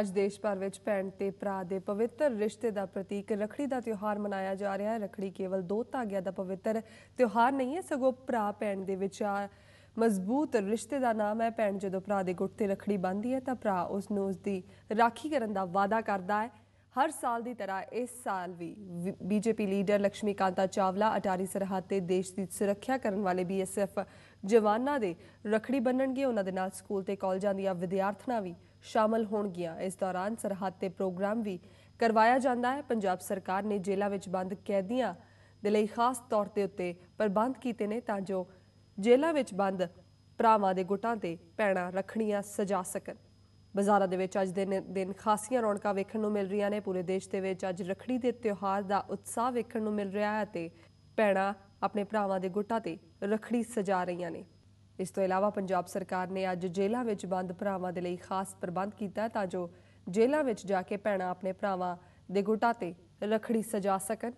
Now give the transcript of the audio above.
ਅੱਜ ਦੇਸ਼ ਭਰ ਵਿੱਚ ਭੈਣ ਤੇ ਭਰਾ ਦੇ ਪਵਿੱਤਰ ਰਿਸ਼ਤੇ ਦਾ ਪ੍ਰਤੀਕ ਰੱਖੜੀ ਦਾ ਤਿਉਹਾਰ ਮਨਾਇਆ ਜਾ ਰਿਹਾ ਹੈ। ਰੱਖੜੀ ਕੇਵਲ ਦੋ ਧਾਗਿਆਂ ਦਾ ਪਵਿੱਤਰ ਤਿਉਹਾਰ ਨਹੀਂ ਹੈ, ਸਗੋਂ ਭਰਾ ਭੈਣ ਦੇ ਵਿਚਾਰ ਮਜ਼ਬੂਤ ਰਿਸ਼ਤੇ ਦਾ ਨਾਮ ਹੈ। ਭੈਣ ਜਦੋਂ ਭਰਾ ਦੇ ਗੁੱਟ ਤੇ ਰੱਖੜੀ ਬੰਨ੍ਹਦੀ ਹੈ ਤਾਂ ਭਰਾ ਉਸ ਨੂੰ ਉਸ ਦੀ ਰਾਖੀ ਕਰਨ ਦਾ ਵਾਅਦਾ ਕਰਦਾ ਹੈ। ਹਰ ਸਾਲ ਦੀ ਤਰ੍ਹਾਂ ਇਸ ਸਾਲ ਵੀ ਬੀਜੇਪੀ ਲੀਡਰ ਲక్ష్ਮੀ ਕਾਂਤਾ ਚਾਵਲਾ, ਅਟਾਰੀ ਸਰਹੱਦ ਤੇ ਦੇਸ਼ ਦੀ ਸੁਰੱਖਿਆ ਕਰਨ ਵਾਲੇ ਬੀਐਸਐਫ ਜਵਾਨਾਂ ਦੇ ਰਖੜੀ ਬੰਨਣਗੇ। ਉਹਨਾਂ ਦੇ ਨਾਲ ਸਕੂਲ ਤੇ ਕਾਲਜਾਂ ਦੀਆਂ ਵਿਦਿਆਰਥਣਾਂ ਵੀ ਸ਼ਾਮਲ ਹੋਣਗੀਆਂ। ਇਸ ਦੌਰਾਨ ਸਰਹੱਦ ਤੇ ਪ੍ਰੋਗਰਾਮ ਵੀ ਕਰਵਾਇਆ ਜਾਂਦਾ ਹੈ। ਪੰਜਾਬ ਸਰਕਾਰ ਨੇ ਜੇਲ੍ਹਾਂ ਵਿੱਚ ਬੰਦ ਕੈਦੀਆਂ ਦੇ ਲਈ ਖਾਸ ਤੌਰ ਤੇ ਉੱਤੇ ਪ੍ਰਬੰਧ ਕੀਤੇ ਨੇ ਤਾਂ ਜੋ ਜੇਲ੍ਹਾਂ ਵਿੱਚ ਬੰਦ ਭਰਾਵਾਂ ਦੇ ਗੁੱਟਾਂ ਤੇ ਪੈਣਾ ਰੱਖੜੀਆਂ ਸਜਾ ਸਕਣ। ਬਾਜ਼ਾਰਾਂ ਦੇ ਵਿੱਚ ਅੱਜ ਦੇ ਦਿਨ ਖਾਸੀਆਂ ਰੌਣਕਾਂ ਵੇਖਣ ਨੂੰ ਮਿਲ ਰਹੀਆਂ ਨੇ। ਪੂਰੇ ਦੇਸ਼ ਦੇ ਵਿੱਚ ਅੱਜ ਰੱਖੜੀ ਦੇ ਤਿਉਹਾਰ ਦਾ ਉਤਸ਼ਾਹ ਵੇਖਣ ਨੂੰ ਮਿਲ ਰਿਹਾ ਹੈ ਤੇ ਭੈਣਾਂ ਆਪਣੇ ਭਰਾਵਾਂ ਦੇ ਗੁੱਟਾਂ ਤੇ ਰੱਖੜੀ ਸਜਾ ਰਹੀਆਂ ਨੇ। ਇਸ ਤੋਂ ਇਲਾਵਾ ਪੰਜਾਬ ਸਰਕਾਰ ਨੇ ਅੱਜ ਜੇਲ੍ਹਾਂ ਵਿੱਚ ਬੰਦ ਭਰਾਵਾਂ ਦੇ ਲਈ ਖਾਸ ਪ੍ਰਬੰਧ ਕੀਤਾ ਤਾਂ ਜੋ ਜੇਲ੍ਹਾਂ ਵਿੱਚ ਜਾ ਕੇ ਭੈਣਾਂ ਆਪਣੇ ਭਰਾਵਾਂ ਦੇ ਗੁੱਟਾਂ ਤੇ ਰੱਖੜੀ ਸਜਾ ਸਕਣ।